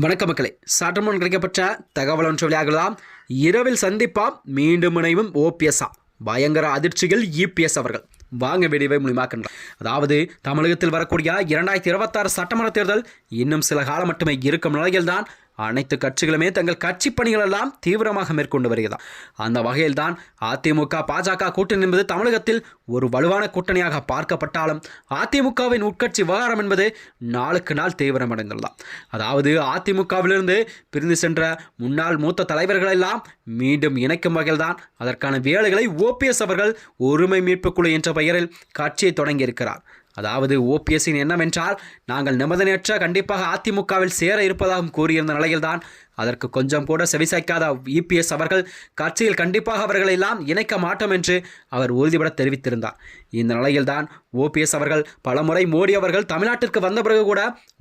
வணக்க மக்களே. சட்டமன்றம் கிடைக்கப்பட்ட தகவல் ஒன்று வெளியாகலாம். இரவில் சந்திப்பாம். மீண்டும் இணைவும் ஓபிஎஸ்ஆ பயங்கர அதிர்ச்சிகள் இபிஎஸ் அவர்கள். வாங்க வெடிவை மூலியமாக்கின்றார் அதாவது தமிழகத்தில் வரக்கூடிய இரண்டாயிரத்தி இருபத்தாறு சட்டமன்ற தேர்தல் இன்னும் சில காலம் மட்டுமே இருக்கும் நிலையில்தான் அனைத்து கட்சிகளுமே தங்கள் கட்சி பணிகள் எல்லாம் தீவிரமாக மேற்கொண்டு வருகிறதாம் அந்த வகையில்தான் அதிமுக பாஜக கூட்டணி என்பது தமிழகத்தில் ஒரு வலுவான கூட்டணியாக பார்க்கப்பட்டாலும் அதிமுகவின் உட்கட்சி விவகாரம் என்பது நாளுக்கு நாள் தீவிரமடைந்துள்ளதாம் அதாவது அதிமுகவிலிருந்து பிரிந்து சென்ற முன்னாள் மூத்த தலைவர்கள் எல்லாம் மீண்டும் இணைக்கும் வகையில்தான் அதற்கான வேலைகளை ஓபிஎஸ் அவர்கள் ஒருமை மீட்பு குழு என்ற பெயரில் கட்சியை தொடங்கியிருக்கிறார். அதாவது ஓபிஎஸ்ஸின் என்னவென்றால் நாங்கள் நிபந்தனையற்ற கண்டிப்பாக அதிமுகவில் சேர இருப்பதாகவும் கூறியிருந்த நிலையில்தான். அதற்கு கொஞ்சம் கூட செவிசாய்க்காத இபிஎஸ் அவர்கள் கட்சியில் கண்டிப்பாக அவர்களை எல்லாம் இணைக்க மாட்டோம் என்று அவர் உறுதிபட தெரிவித்திருந்தார். இந்த நிலையில்தான் ஓபிஎஸ் அவர்கள் பலமுறை மோடி அவர்கள் தமிழ்நாட்டிற்கு வந்த பிறகு கூட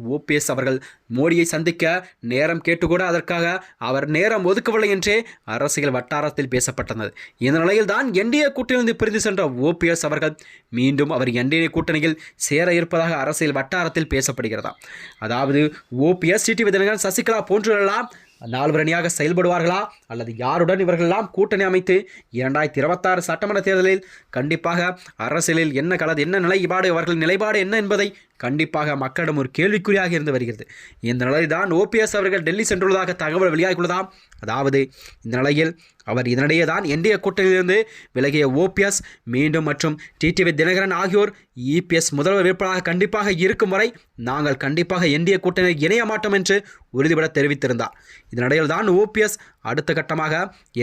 ஓபிஎஸ் அவர்கள் மோடியை சந்திக்க நேரம் கேட்டு கூட அதற்காக அவர் நேரம் ஒதுக்கவில்லை என்றே அரசியல் வட்டாரத்தில் பேசப்பட்டது. இந்த நிலையில்தான் என்டிஏ கூட்டணியிலிருந்து பிரிந்து சென்ற ஓபிஎஸ் அவர்கள் மீண்டும் அவர் என்டிஏ கூட்டணியில் சேர இருப்பதாக அரசியல் வட்டாரத்தில் பேசப்படுகிறதா அதாவது ஓபிஎஸ் டிடிவி தினகரன் சசிகலா போன்றவர்களெல்லாம் நால்வரணியாக செயல்படுவார்களா? அல்லது யாருடன் இவர்களெல்லாம் கூட்டணி அமைத்து இரண்டாயிரத்தி இருபத்தாறு சட்டமன்ற தேர்தலில் கண்டிப்பாக அரசியலில் என்ன கலது என்ன நிலைப்பாடு அவர்களின் நிலைப்பாடு என்ன என்பதை கண்டிப்பாக மக்களிடம் ஒரு கேள்விக்குறியாக இருந்து வருகிறது. இந்த நிலையில் தான் ஓபிஎஸ் அவர்கள் டெல்லி சென்றுள்ளதாக தகவல் வெளியாகியுள்ளதாம். அதாவது இந்த நிலையில் அவர் இதனிடையே தான் என்டிஏ கூட்டணியிலிருந்து விலகிய ஓபிஎஸ் மீண்டும் மற்றும் டிடிவி தினகரன் ஆகியோர் இபிஎஸ் முதல்வர் வேட்பாளராக கண்டிப்பாக இருக்கும் வரை நாங்கள் கண்டிப்பாக என்டிஏ கூட்டணியில் இணைய மாட்டோம் என்று உறுதிபட தெரிவித்திருந்தார். இதனிடையில் தான் ஓபிஎஸ் அடுத்த கட்டமாக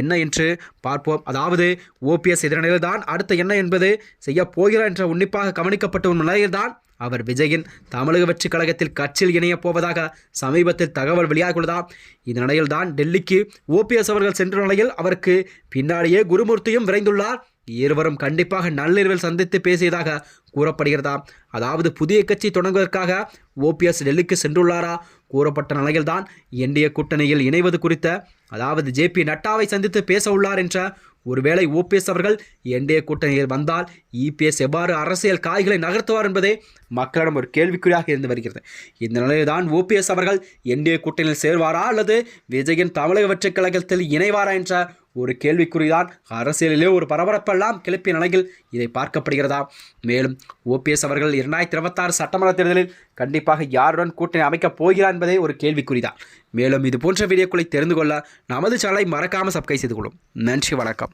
என்ன என்று பார்ப்போம். அதாவது ஓபிஎஸ் இதனிடையில் தான் அடுத்த என்ன என்பது செய்ய போகிறார் என்ற உன்னிப்பாக கவனிக்கப்பட்ட ஒரு நிலையில்தான் அவர் விஜயின் தமிழக வெற்றிக் கழகத்தில் கட்சியில் இணையப் போவதாக சமீபத்தில் தகவல் வெளியாகியுள்ளதா? இந்த நிலையில் தான் டெல்லிக்கு ஓபிஎஸ் அவர்கள் சென்ற நிலையில் அவருக்கு பின்னாடியே குருமூர்த்தியும் விரைந்துள்ளார். இருவரும் கண்டிப்பாக நள்ளிரவில் சந்தித்து பேசியதாக கூறப்படுகிறதா? அதாவது புதிய கட்சி தொடங்குவதற்காக ஓபிஎஸ் டெல்லிக்கு சென்றுள்ளாரா? கூறப்பட்ட நிலையில்தான் என்டிஏ கூட்டணியில் இணைவது குறித்த அதாவது ஜேபி நட்டாவை சந்தித்து பேச உள்ளார் என்ற ஒருவேளை ஓபிஎஸ் அவர்கள் என்டிஏ கூட்டணியில் வந்தால் இபிஎஸ் எவ்வாறு அரசியல் காய்களை நகர்த்துவார் என்பதே மக்களிடம் ஒரு கேள்விக்குறியாக இருந்து வருகிறது. இந்த நிலையில்தான் ஓபிஎஸ் அவர்கள் என்டிஏ கூட்டணியில் சேர்வாரா அல்லது விஜயின் தமிழக வெற்றிக் கழகத்தில் இணைவாரா என்ற ஒரு கேள்விக்குறிதான். அரசியலிலே ஒரு பரபரப்பெல்லாம் கிளப்பிய நிலையில் இதை பார்க்கப்படுகிறதா? மேலும் ஓபிஎஸ் அவர்கள் இரண்டாயிரத்தி இருபத்தாறு சட்டமன்ற தேர்தலில் கண்டிப்பாக யாருடன் கூட்டணி அமைக்கப் போகிறார் என்பதே ஒரு கேள்விக்குறிதான். மேலும் இது போன்ற வீடியோக்களை தெரிந்து கொள்ள நமது சேனலை மறக்காமல் சப்ஸ்கிரைப் செய்து கொள்ளும். நன்றி வணக்கம்.